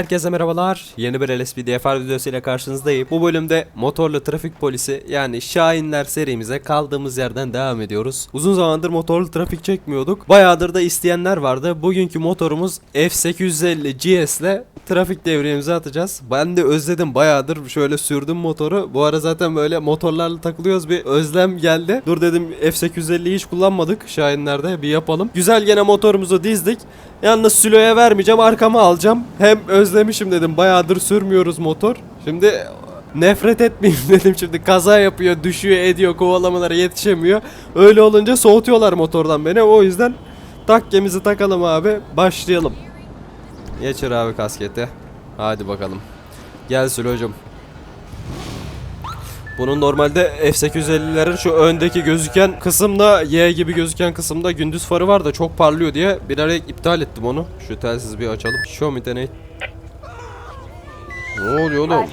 Herkese merhabalar. Yeni bir LSPDFR videosuyla karşınızdayım. Bu bölümde motorlu trafik polisi yani Şahinler serimize kaldığımız yerden devam ediyoruz. Uzun zamandır motorlu trafik çekmiyorduk. Bayağıdır da isteyenler vardı. Bugünkü motorumuz F850 GS ile trafik devriyemizi atacağız. Ben de özledim bayağıdır şöyle sürdüm motoru. Bu ara zaten böyle motorlarla takılıyoruz bir özlem geldi. Dur dedim F850'yi hiç kullanmadık Şahinler'de bir yapalım. Güzel gene motorumuzu dizdik. Yalnız Sülo'ya vermeyeceğim arkama alacağım. Hem özlemişim dedim bayağıdır sürmüyoruz motor. Şimdi nefret etmeyeyim dedim şimdi kaza yapıyor düşüyor ediyor kovalamalara yetişemiyor. Öyle olunca soğutuyorlar motordan beni o yüzden takkemizi takalım abi başlayalım. Geçir abi kasketi. Hadi bakalım. Gel Sülo'cum. Bunun normalde F850'lerin şu öndeki gözüken kısımda Y gibi gözüken kısımda gündüz farı var da çok parlıyor diye bilerek iptal ettim onu. Şu telsiz bir açalım. Me the ne? Oluyor oğlum?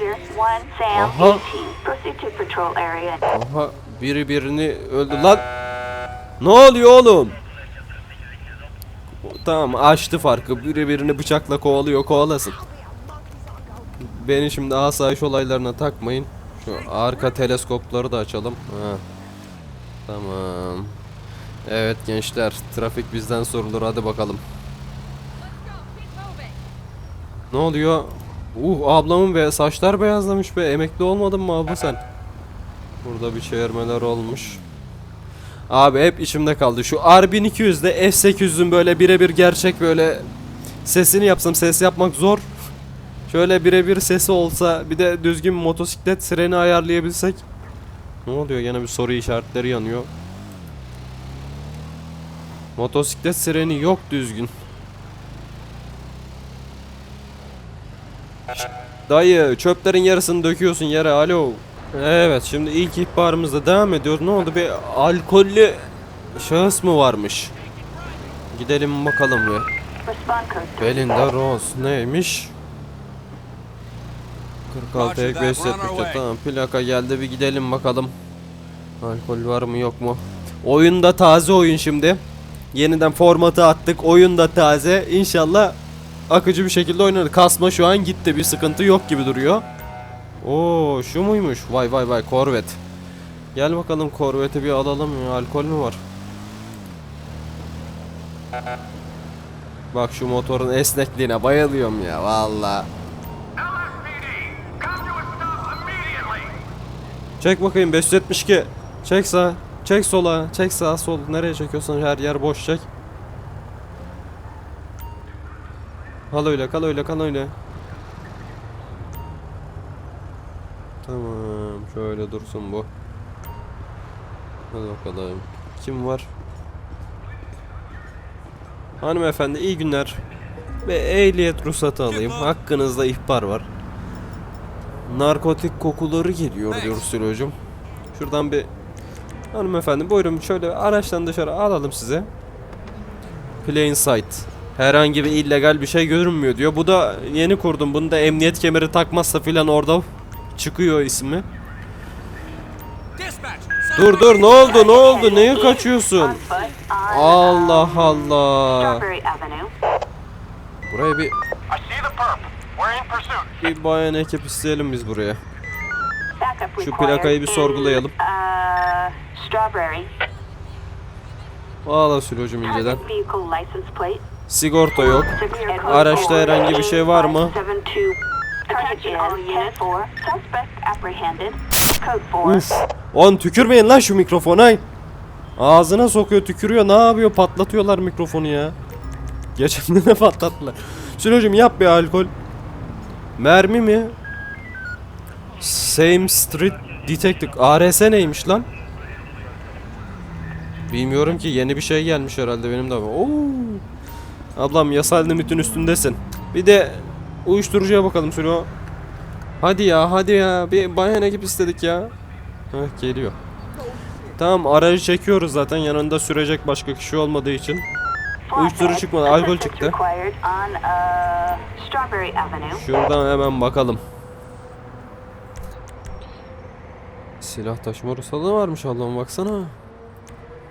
Aha. 18. Proceed to patrol area. Aha biri birini öldü lan. Ne oluyor oğlum? Tamam açtı farkı. Biri birini bıçakla kovalıyor kovalasın. Beni şimdi asayiş olaylarına takmayın. Şu arka teleskopları da açalım. Ha. Tamam. Evet gençler trafik bizden sorulur hadi bakalım. Ne oluyor? Uh ablamın be saçlar beyazlamış be emekli olmadın mı abla sen? Burada bir çevirmeler olmuş. Abi hep içimde kaldı. Şu R1200'de F800'ün böyle birebir gerçek böyle sesini yapsam ses yapmak zor. Şöyle birebir sesi olsa bir de düzgün motosiklet sireni ayarlayabilsek. Ne oluyor gene bir soru işaretleri yanıyor. Motosiklet sireni yok düzgün. Dayı çöplerin yarısını döküyorsun yere alo. Evet şimdi ilk ihbarımızda devam ediyor. Ne oldu bir alkollü şahıs mı varmış? Gidelim bakalım bir. Belinda Rose neymiş? 46 ek 573 tamam plaka geldi bir gidelim bakalım. Alkol var mı yok mu? Oyun da taze oyun şimdi. Yeniden formatı attık. Oyun da taze. İnşallah akıcı bir şekilde oynanır. Kasma şu an gitti. Bir sıkıntı yok gibi duruyor. Oo şu muymuş? Vay vay vay Corvette. Gel bakalım Corvette'i bir alalım ya. Alkol mü var? Bak şu motorun esnekliğine bayılıyorum ya valla. Çek bakayım 572. Çek sağ. Çek sola. Çek sağ sol. Nereye çekiyorsan her yer boş çek. Kal öyle kal öyle kal öyle. Tamam şöyle dursun bu. Hadi bakalım. Kim var? Hanımefendi iyi günler. Ve ehliyet ruhsatı alayım. Hakkınızda ihbar var. Narkotik kokuları geliyor diyor Sülocum. Şuradan bir hanımefendi buyurun şöyle araçtan dışarı alalım size. Plain sight. Herhangi bir illegal bir şey görünmüyor diyor. Bu da yeni kurdum. Bunu da emniyet kemeri takmazsa filan orada çıkıyor ismi. Dur dur ne oldu ne oldu neye kaçıyorsun? Allah Allah. Buraya bir bir bayan ekip isteyelim biz buraya. Şu plakayı bir sorgulayalım. Uh, Strawberry. Ağla Sülocum inceden. Sigorta yok. Araçta herhangi bir şey var mı? 8572. Target is 10-4. Suspect apprehended. Code 4. Uf. On tükürmeyin lan şu mikrofona. Ağzına sokuyor tükürüyor ne yapıyor patlatıyorlar mikrofonu ya. Geçen de ne patlattılar. Sülocum yap bir alkol. Mermi mi? Same Street Detective. ARS neymiş lan? Bilmiyorum ki yeni bir şey gelmiş herhalde benim de. Oo. Ablam yasal limitin üstündesin. Bir de uyuşturucuya bakalım Sülo. Hadi ya hadi ya. Bir bayan ekip istedik ya. Heh geliyor. Tamam aracı çekiyoruz zaten yanında sürecek başka kişi olmadığı için. Uyuşturucu çıkmadı, alkol çıktı. uh. Şuradan hemen bakalım. Silah taşıma ruhsatı varmış Allah'ım baksana.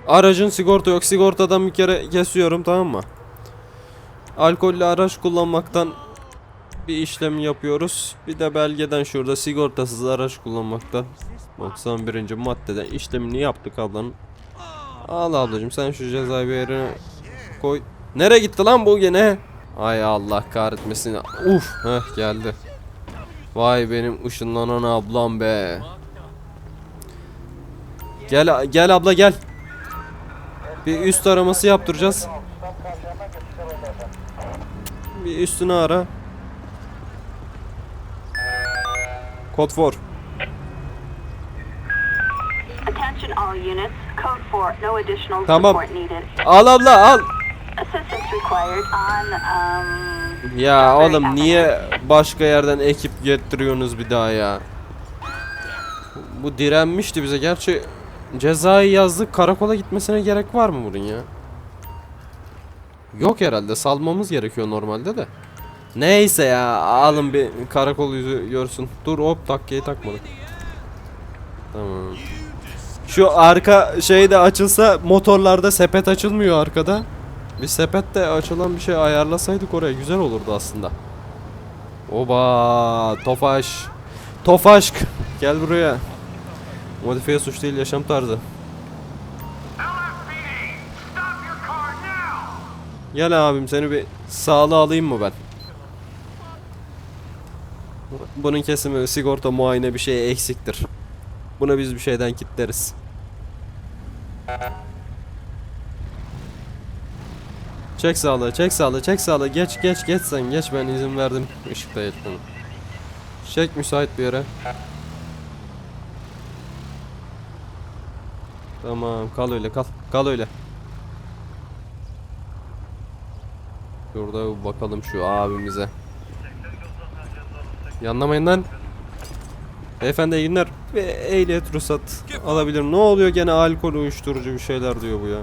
Aracın sigorta yok. Sigortadan bir kere kesiyorum tamam mı? Alkollü araç kullanmaktan bir işlem yapıyoruz. Bir de belgeden şurada sigortasız araç kullanmaktan 91. maddeden işlemini yaptık ablanın. Al ablacım sen şu cezayı bir yerine koy. Nereye gitti lan bu gene? Ay Allah kahretmesin. Uf, heh geldi. Vay benim ışınlanan ablam be. Gel gel abla gel. Bir üst araması yaptıracağız. Bir üstünü ara. Kod 4. Attention all units. Code 4. No additional Tamam. support needed. Al abla al. Assistance required on um. Ya oğlum niye başka yerden ekip getiriyorsunuz bir daha ya? Bu direnmişti bize. Gerçi cezayı yazdık. Karakola gitmesine gerek var mı bunun ya? Yok herhalde. Salmamız gerekiyor normalde de. Neyse ya. Alın bir karakol yüzü görsün. Dur hop takkeyi takmadık. Tamam. Şu arka şeyde açılsa motorlarda sepet açılmıyor arkada. Bir sepette açılan bir şey ayarlasaydık oraya güzel olurdu aslında. Oba Tofaş. Tofaşk. Gel buraya. Modifiye suç değil yaşam tarzı. Gel abim seni bir sağlığa alayım mı ben? Bunun kesimi sigorta muayene bir şey eksiktir. Buna biz bir şeyden kitleriz. Çek sağlığı, çek sağlığı, çek sağlığı. Geç, geç, geç sen. Geç ben izin verdim. Işıkta yetmeni. Çek müsait bir yere. Tamam, kal öyle, kal. Kal öyle. Şurada bakalım şu abimize. Yanlamayın lan. Beyefendi iyi günler. Ve ehliyet ruhsat alabilir. Ne oluyor gene alkol uyuşturucu bir şeyler diyor bu ya.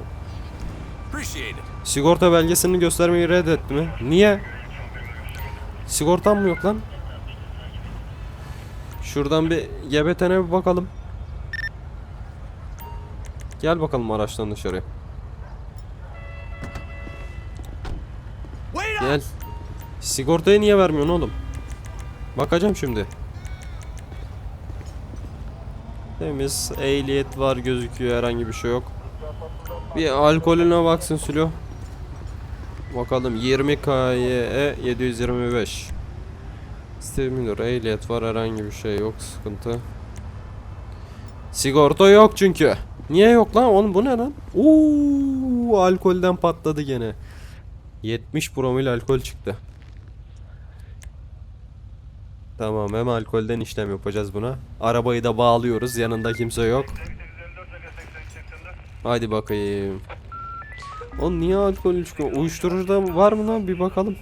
Sigorta belgesini göstermeyi reddetti mi? Niye? Sigortam mı yok lan? Şuradan bir GBT'ne bir bakalım. Gel bakalım araçtan dışarıya. Gel. Sigortayı niye vermiyorsun oğlum? Bakacağım şimdi. Temiz. Ehliyet var gözüküyor. Herhangi bir şey yok. Bir alkolüne baksın Sülo. Bakalım 20 KYE 725. Steve Miller ehliyet var herhangi bir şey yok sıkıntı. Sigorta yok çünkü. Niye yok lan oğlum bu ne lan? Oo alkolden patladı gene. 70 promil alkol çıktı. Tamam hem alkolden işlem yapacağız buna. Arabayı da bağlıyoruz yanında kimse yok. Hadi bakayım. Oğlum niye alkol çıkıyor? Uyuşturucu da var mı lan bir bakalım.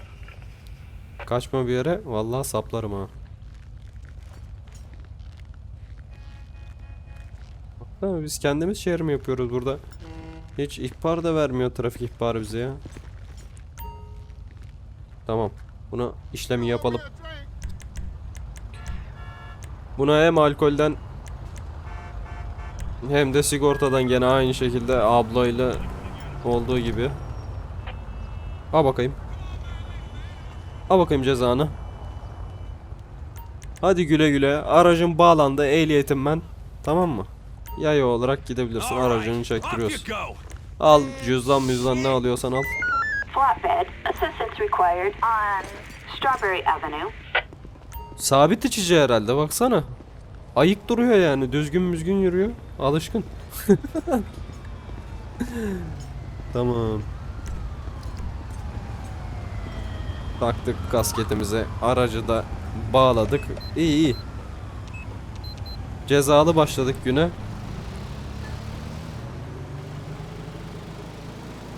Kaçma bir yere. Vallahi saplarım ha. Baksana biz kendimiz şehir mi yapıyoruz burada? Hiç ihbar da vermiyor trafik ihbarı bize ya. Tamam. Buna işlemi yapalım. Buna hem alkolden hem de sigortadan gene aynı şekilde ablayla olduğu gibi. Al bakayım. Al bakayım cezanı. Hadi güle güle. Aracın bağlandı. Ehliyetim ben. Tamam mı? Yaya olarak gidebilirsin. Aracını çektiriyorsun. Al cüzdan müzdan ne alıyorsan al. Flatbed. Assistance required on Strawberry Avenue. Sabit içici herhalde baksana. Ayık duruyor yani. Düzgün müzgün yürüyor. Alışkın. tamam. Taktık kasketimize. Aracı da bağladık. İyi iyi. Cezalı başladık güne.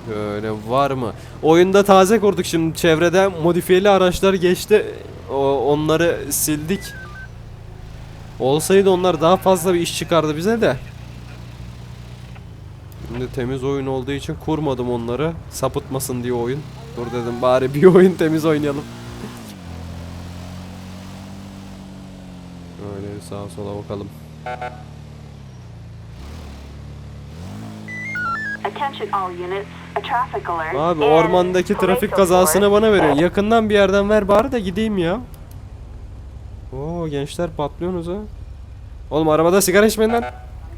Şöyle var mı? Oyunda taze kurduk şimdi çevrede modifiyeli araçlar geçti. Onları sildik. Olsaydı onlar daha fazla bir iş çıkardı bize de. Şimdi temiz oyun olduğu için kurmadım onları. Sapıtmasın diye oyun. Dur dedim bari bir oyun temiz oynayalım. Öyle sağa sola bakalım. Abi and ormandaki trafik kazasını bana veriyorsun. Yakından bir yerden ver bari de gideyim ya. Oo gençler patlıyorsunuz ha. Oğlum arabada sigara içmeyin lan.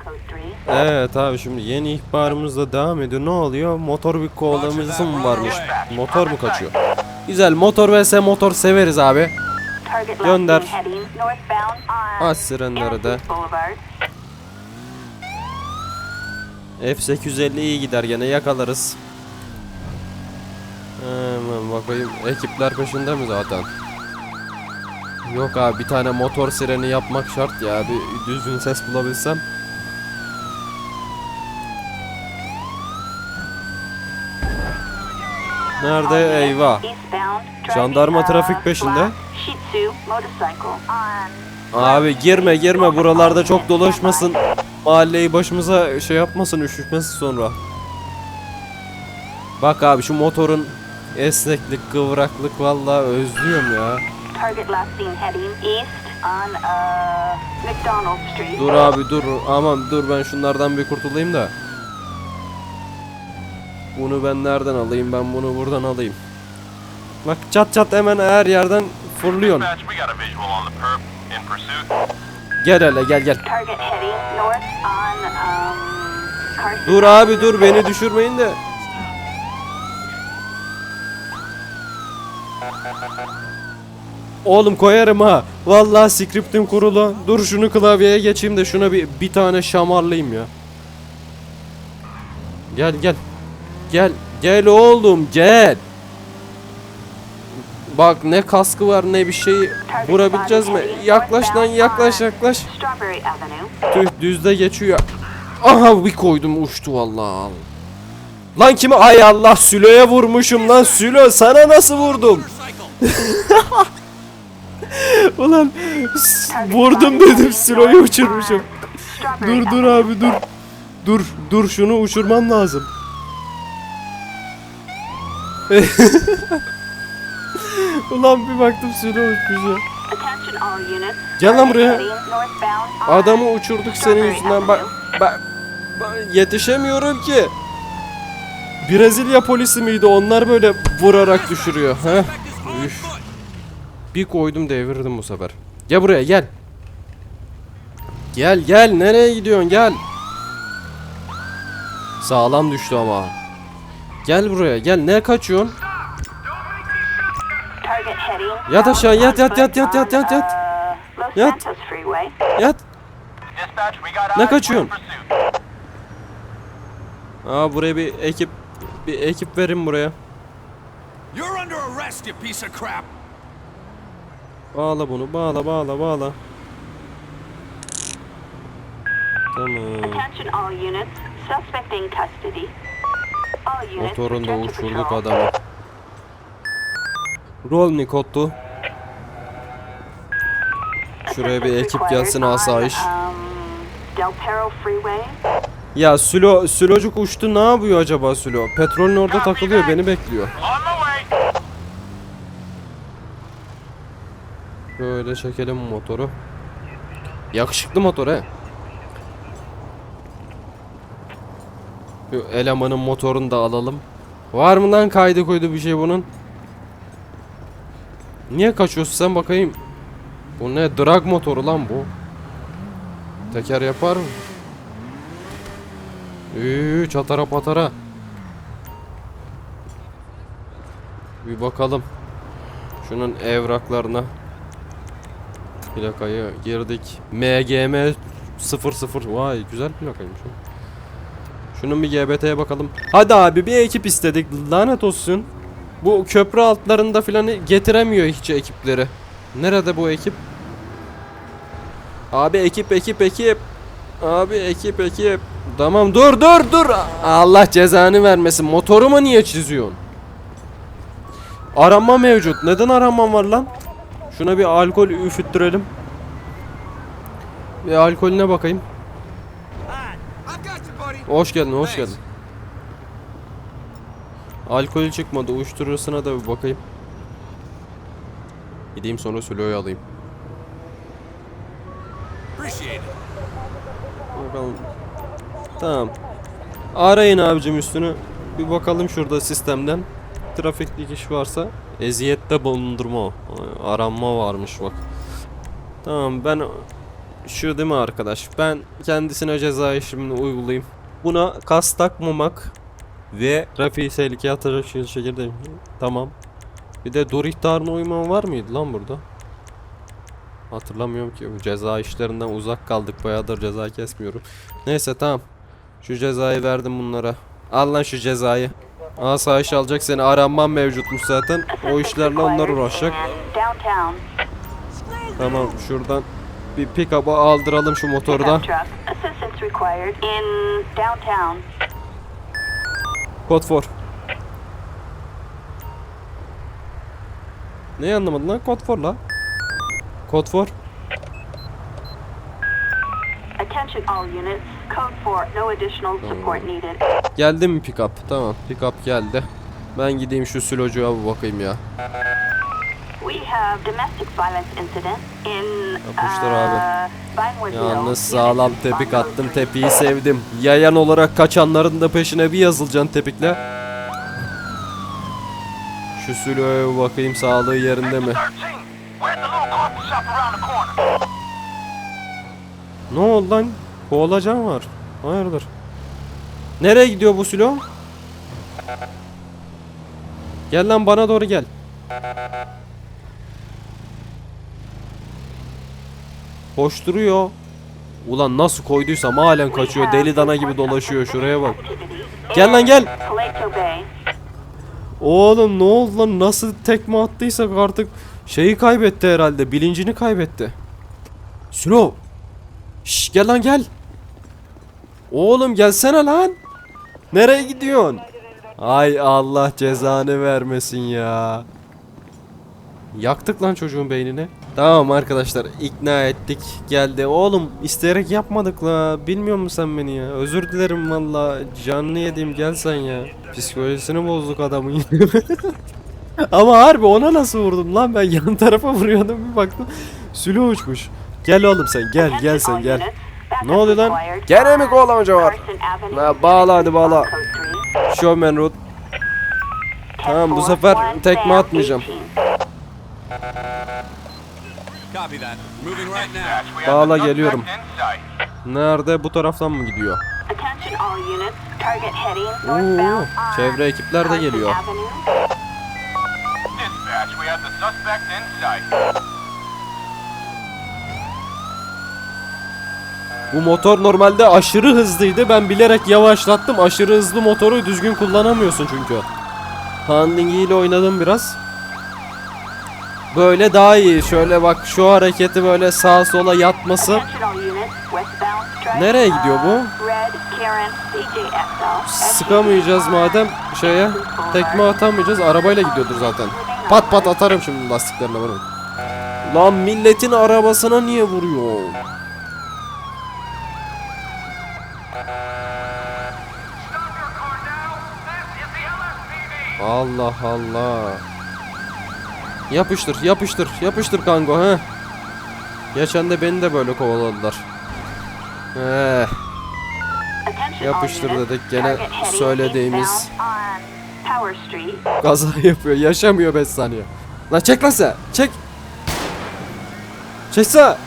Code 3. Evet abi şimdi yeni ihbarımızla devam ediyor. Ne oluyor? Motor bir kovalamacısı mı varmış? Motor mu kaçıyor? Güzel motor vs motor severiz abi. Gönder. Aç sirenleri de. Innocence Boulevard. F850 iyi gider gene yakalarız. Hemen bakayım ekipler peşinde mi zaten? Yok abi bir tane motor sireni yapmak şart ya bir düzgün ses bulabilsem. Nerede? Eyvah. Jandarma trafik peşinde. Abi girme girme buralarda çok dolaşmasın. Mahalleyi başımıza şey yapmasın üşütmesin sonra. Bak abi şu motorun esneklik kıvraklık vallahi özlüyorum ya. Uh. Dur abi dur aman dur ben şunlardan bir kurtulayım da. Bunu ben nereden alayım ben bunu buradan alayım. Bak çat çat hemen her yerden fırlıyorsun. Gel hele gel gel. Um. Dur abi dur beni düşürmeyin de. Oğlum koyarım ha. Vallahi scriptim kurulu. Dur şunu klavyeye geçeyim de şuna bir bir tane şamarlayayım ya. Gel gel. Gel. Gel oğlum gel. Bak ne kaskı var ne bir şey vurabileceğiz mi? Yaklaş lan yaklaş yaklaş. Tüh düzde geçiyor. Aha bir koydum uçtu vallahi. Lan kime? Ay Allah Sülo'ya vurmuşum lan Sülo sana nasıl vurdum? Ulan vurdum dedim Sülo'yu uçurmuşum. Dur dur abi dur. Dur dur şunu uçurmam lazım. Ulan bir baktım Sülo uçmuş ya. Gel lan buraya. Adamı uçurduk senin yüzünden bak. Bak bak- yetişemiyorum ki. Brezilya polisi miydi? Onlar böyle vurarak düşürüyor. Heh. Üf. Bir koydum devirdim bu sefer. Gel buraya gel. Gel gel nereye gidiyorsun gel. Sağlam düştü ama. Gel buraya gel ne kaçıyorsun? Yat aşağı, yat, yat, yat, yat, yat, yat, yat. Los Yat. Santos Freeway. Yat. Dispatch, we got Ne kaçıyorsun? Aa buraya bir ekip bir ekip verin buraya. You're under arrest, you piece of crap. Bağla bunu bağla bağla bağla. Tamam. Attention all units. Rol Nikottu. Şuraya bir ekip gelsin asayiş. um. Ya Sülo, Sülocuk uçtu ne yapıyor acaba Sülo? Petrolün orada takılıyor beni bekliyor. Böyle çekelim motoru. Yakışıklı motor he. Şu elemanın motorunu da alalım. Var mı lan kaydı koydu bir şey bunun? Niye kaçıyorsun sen bakayım? Bu ne? Drag motoru lan bu. Teker yapar mı? Üü, çatara patara. Bir bakalım. Şunun evraklarına. Plakayı girdik. MGM 00. Vay güzel plakaymış. o. Şunun bir GBT'ye bakalım. Hadi abi bir ekip istedik. Lanet olsun. Bu köprü altlarında filan getiremiyor hiç ekipleri. Nerede bu ekip? Abi ekip ekip ekip. Abi ekip ekip. Tamam dur dur dur. Allah cezanı vermesin. Motorumu niye çiziyorsun? Arama mevcut. Neden aramam var lan? Şuna bir alkol üfüttürelim. Bir alkolüne bakayım. Hoş geldin, hoş geldin. Alkol çıkmadı. Uyuşturucusuna da bir bakayım. Gideyim sonra Sülo'yu alayım. Bakalım. Tamam. Arayın abicim üstünü. Bir bakalım şurada sistemden. Trafiklik iş varsa eziyette bulundurma. Aranma varmış bak. Tamam ben şu değil mi arkadaş? Ben kendisine ceza işlemini uygulayayım. Buna kas takmamak ve trafiği tehlikeye atacak şekilde tamam. Bir de dur ihtarına uyman var mıydı lan burada? Hatırlamıyorum ki. Ceza işlerinden uzak kaldık. Bayağıdır ceza kesmiyorum. Neyse tamam. Şu cezayı verdim bunlara. Al lan şu cezayı. Asayiş alacak seni. Aranman mevcutmuş zaten. O işlerle onlar uğraşacak. Tamam şuradan bir pick-up'a aldıralım şu motoru Kod for. Neyi anlamadın lan? Kod for la. Kod for. Attention all units. Code 4. No additional support needed. Geldi mi pick-up? Tamam pick-up geldi. Ben gideyim şu silocuğa bir bakayım ya. We have domestic violence incident in Yapmışlar abi. uh, Hill. Yalnız sağlam tepik attım. Tepiyi sevdim. Yayan olarak kaçanların da peşine bir yazılacaksın tepikle. Şu sülöye bakayım sağlığı yerinde mi? 13, where's the little coffee shop around the corner? Ne oldu lan? Boğulacan var. Hayırdır? Nereye gidiyor bu silo? Gel lan bana doğru gel. Koşturuyor. Ulan nasıl koyduysam halen kaçıyor. Deli dana gibi dolaşıyor. Şuraya bak. Gel lan gel. Oğlum ne oldu lan? Nasıl tekme attıysak artık şeyi kaybetti herhalde. Bilincini kaybetti. Sülo. Şş gel lan gel. Oğlum gelsene lan. Nereye gidiyorsun? Ay Allah cezanı vermesin ya. Yaktık lan çocuğun beynini. Tamam arkadaşlar ikna ettik geldi. Oğlum isteyerek yapmadık la. Bilmiyor musun sen beni ya? Özür dilerim valla. Canını yedim gel sen ya. Psikolojisini bozduk adamın. Ama harbi ona nasıl vurdum lan ben yan tarafa vuruyordum bir baktım. Sülü uçmuş. Gel oğlum sen gel gel sen gel. Ne oluyor lan? Gene mi kovalamaca var? Ha, bağla hadi bağla. Showman Road. Tamam, bu sefer tekme atmayacağım. Bağla geliyorum. Nerede? Bu taraftan mı gidiyor? Oo, çevre ekipler de geliyor. Bu motor normalde aşırı hızlıydı. Ben bilerek yavaşlattım. Aşırı hızlı motoru düzgün kullanamıyorsun çünkü. Handling ile oynadım biraz. Böyle daha iyi. Şöyle bak şu hareketi böyle sağa sola yatması. Nereye gidiyor bu? Sıkamayacağız madem şeye. Tekme atamayacağız. Arabayla gidiyordur zaten. Pat pat atarım şimdi lastiklerine bunu. Lan milletin arabasına niye vuruyor? Allah Allah. Yapıştır yapıştır yapıştır kango he. Geçen de beni de böyle kovaladılar. Ee, yapıştır dedik gene söylediğimiz. Kaza yapıyor yaşamıyor 5 saniye. Lan çek lan sen çek. Çekse.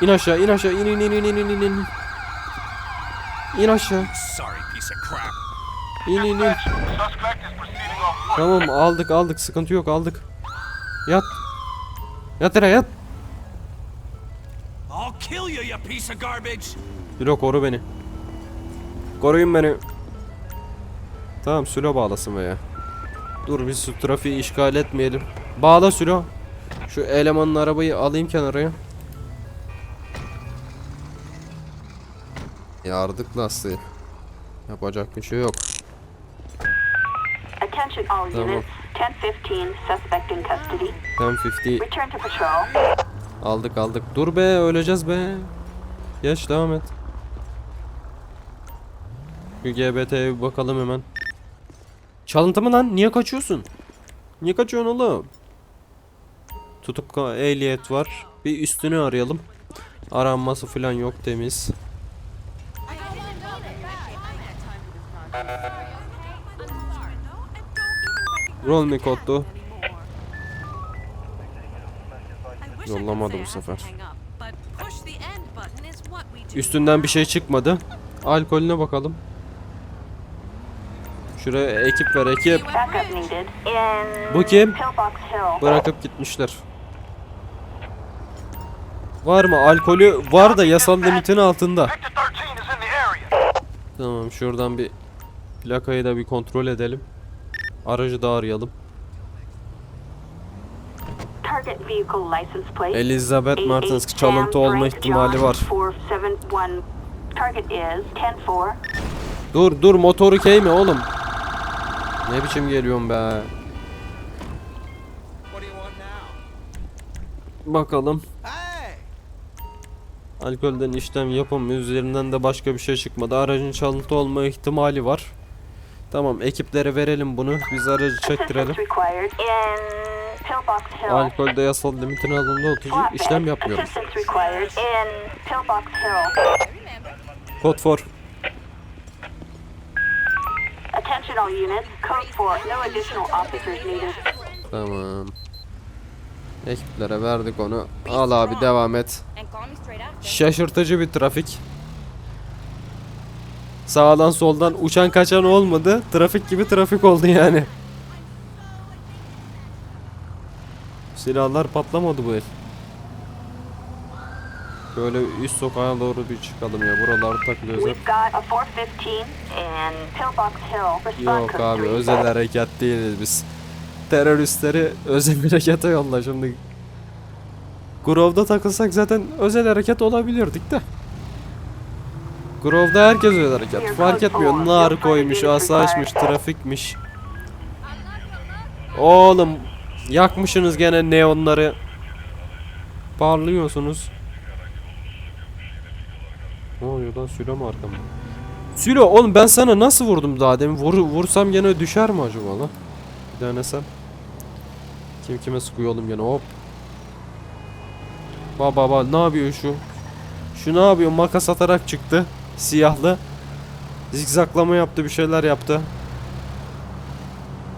İn aşağı in aşağı in in in in in in in. İn aşağı. Sorry in in in. Tamam aldık aldık sıkıntı yok aldık. Yat. Yat yere yat. I'll kill you, you piece of garbage. Sülo koru beni. Koruyun beni. Tamam Sülo bağlasın veya. Dur biz şu trafiği işgal etmeyelim. Bağla Sülo. Şu elemanın arabayı alayım kenara. Yardık lastiği. Yapacak bir şey yok. Attention all units. 1015 suspect in custody. 1050 Return to patrol. aldık aldık. Dur be öleceğiz be. Geç devam et. GBT'ye bir bakalım hemen. Çalıntı mı lan? Niye kaçıyorsun? Niye kaçıyorsun oğlum? Tutup ka- ehliyet var. Bir üstünü arayalım. Aranması falan yok temiz. Roll kodlu. Yollamadı bu sefer. Üstünden bir şey çıkmadı. Alkolüne bakalım. Şuraya ekip ver ekip. Bu kim? Bırakıp gitmişler. Var mı? Alkolü var da yasal limitin altında. Victor 13 is in the area. Tamam şuradan bir plakayı da bir kontrol edelim. Aracı da arayalım. Elizabeth Martins A8 çalıntı olma ihtimali var. 471. Target is 10-4. Dur dur motoru keyme oğlum. Ne biçim geliyorum be. Bakalım. Alkolden işlem yapım üzerinden de başka bir şey çıkmadı. Aracın çalıntı olma ihtimali var. Tamam ekiplere verelim bunu. Biz aracı çektirelim. Alkolde yasal limitin altında oturucu işlem yapmıyoruz. For. Code 4. No additional officers needed. Tamam. Ekiplere verdik onu. Al abi devam et. Şaşırtıcı bir trafik. Sağdan soldan uçan kaçan olmadı. Trafik gibi trafik oldu yani. Silahlar patlamadı bu el. Böyle üst sokağa doğru bir çıkalım ya. Buralarda takılıyoruz hep. We've got a 415 in Pillbox Hill. Respond Yok abi 3. özel harekat değiliz biz. Teröristleri özel harekata yolla şimdi. Grove'da takılsak zaten özel hareket olabilirdik de. Grove'da herkes özel harekat. Fark etmiyor. Nar koymuş, asayişmiş, trafikmiş. Oğlum yakmışsınız gene neonları. Parlıyorsunuz. Ne oluyor lan Sülo mu arkamda? Sülo oğlum ben sana nasıl vurdum daha demin? Vur, vursam gene düşer mi acaba lan? Bir denesem. Kim kime sıkıyor oğlum gene hop. Baba baba ne yapıyor şu? Şu ne yapıyor? Makas atarak çıktı. Siyahlı. Zigzaklama yaptı bir şeyler yaptı.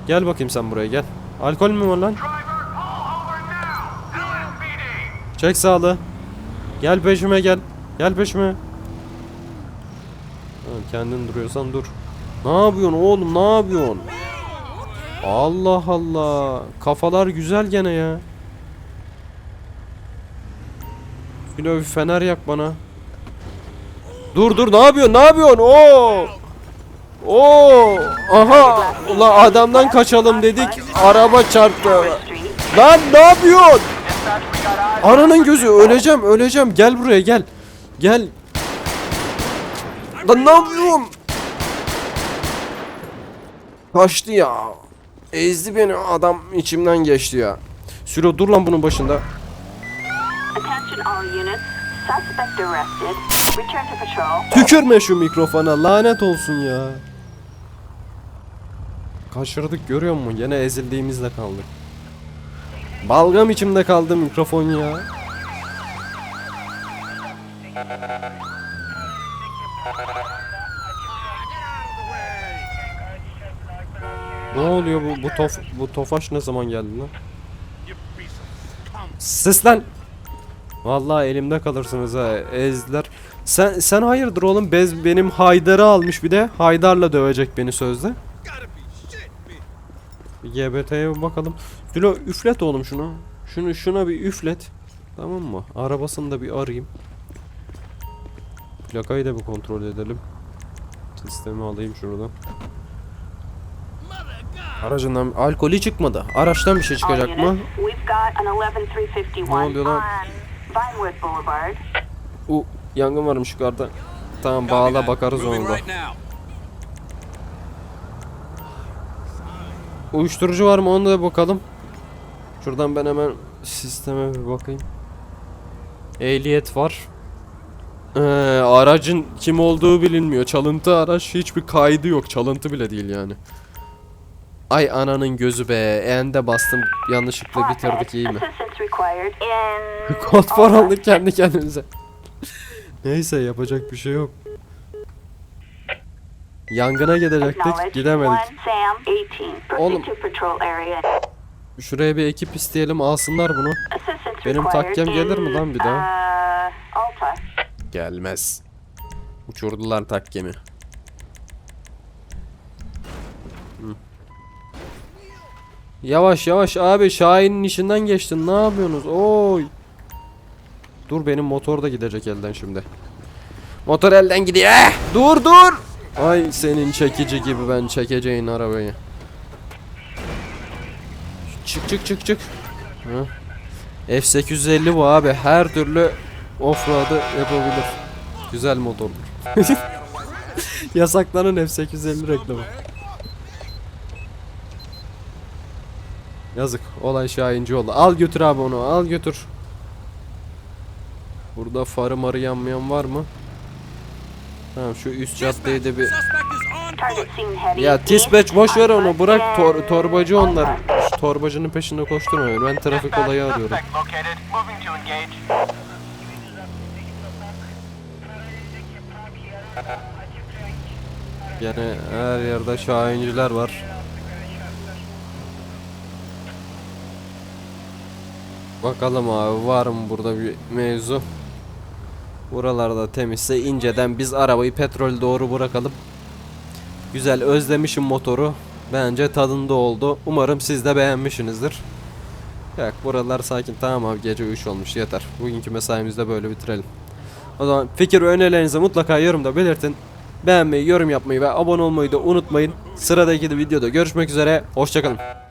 Gel bakayım sen buraya gel. Alkol mü var lan? Çek sağlı. Gel peşime gel. Gel peşime. Kendin duruyorsan dur. Ne yapıyorsun oğlum ne yapıyorsun? Allah Allah. Kafalar güzel gene ya. Bir fener yak bana. Dur dur ne yapıyorsun ne yapıyorsun? Oo. Oo. Aha. Ula adamdan kaçalım dedik. Araba çarptı. Lan ne yapıyorsun? Ananın gözü öleceğim öleceğim gel buraya gel. Gel. Lan ne yapıyorum? Kaçtı ya. Ezdi beni adam içimden geçti ya. Sülo dur lan bunun başında. Attention all units. Tükürme şu mikrofona lanet olsun ya. Kaçırdık görüyor musun? Gene ezildiğimizde kaldık. Balgam içimde kaldı mikrofon ya. Ne oluyor bu bu tof bu tofaş ne zaman geldi lan? Sis lan. Vallahi elimde kalırsınız ha ezdiler. Sen sen hayırdır oğlum bez benim Haydar'ı almış bir de Haydar'la dövecek beni sözde. GBT'ye bakalım. Dilo üflet oğlum şunu. Şunu şuna bir üflet. Tamam mı? Arabasını da bir arayayım. Plakayı da bir kontrol edelim. Sistemi alayım şuradan. Aracından alkolü çıkmadı. Araçtan bir şey çıkacak mı? units, we've got an 11351 Ne oluyor lan? On Vinewood Boulevard. U yangın varmış yukarıda. Tamam bağla bakarız onu da. Uyuşturucu var mı onu da bakalım. Şuradan ben hemen sisteme bir bakayım. Ehliyet var. Ee, aracın kim olduğu bilinmiyor. Çalıntı araç hiçbir kaydı yok. Çalıntı bile değil yani. Ay ananın gözü be. Ende bastım. Yanlışlıkla bitirdik iyi mi? Kod for aldık kendi kendimize. Neyse yapacak bir şey yok. Yangına gidecektik gidemedik. One Sam 18. Oğlum. Şuraya bir ekip isteyelim alsınlar bunu. Benim takkem gelir mi lan bir daha? Uh. Gelmez. Uçurdular takkemi. Yavaş yavaş abi Şahin'in işinden geçtin. Ne yapıyorsunuz? Oy. Dur benim motor da gidecek elden şimdi. Motor elden gidiyor. Eh! Dur dur. Ay senin çekici gibi ben çekeceğin arabayı. Çık çık çık çık. Hı. F850 bu abi. Her türlü offroad'ı yapabilir. Güzel motordur. Yasaklanan F850 reklamı. Yazık. Olay Şahinci oldu. Al götür abi onu. Al götür. Burada farı marı yanmayan var mı? Tamam şu üst caddeyi de bir... Ya Tisbeç boş ver on onu bırak tor torbacı onlar. Şu torbacının peşinde koşturma ben trafik olayı arıyorum. Gene her yerde şahinciler var. Bakalım abi var mı burada bir mevzu? Buralarda temizse inceden biz arabayı petrol doğru bırakalım. Güzel özlemişim motoru. Bence tadında oldu. Umarım siz de beğenmişsinizdir. Yok buralar sakin tamam abi gece 3 olmuş yeter. Bugünkü mesaimizde böyle bitirelim. O zaman fikir önerilerinizi mutlaka yorumda belirtin. Beğenmeyi, yorum yapmayı ve abone olmayı da unutmayın. Sıradaki de videoda görüşmek üzere. Hoşçakalın.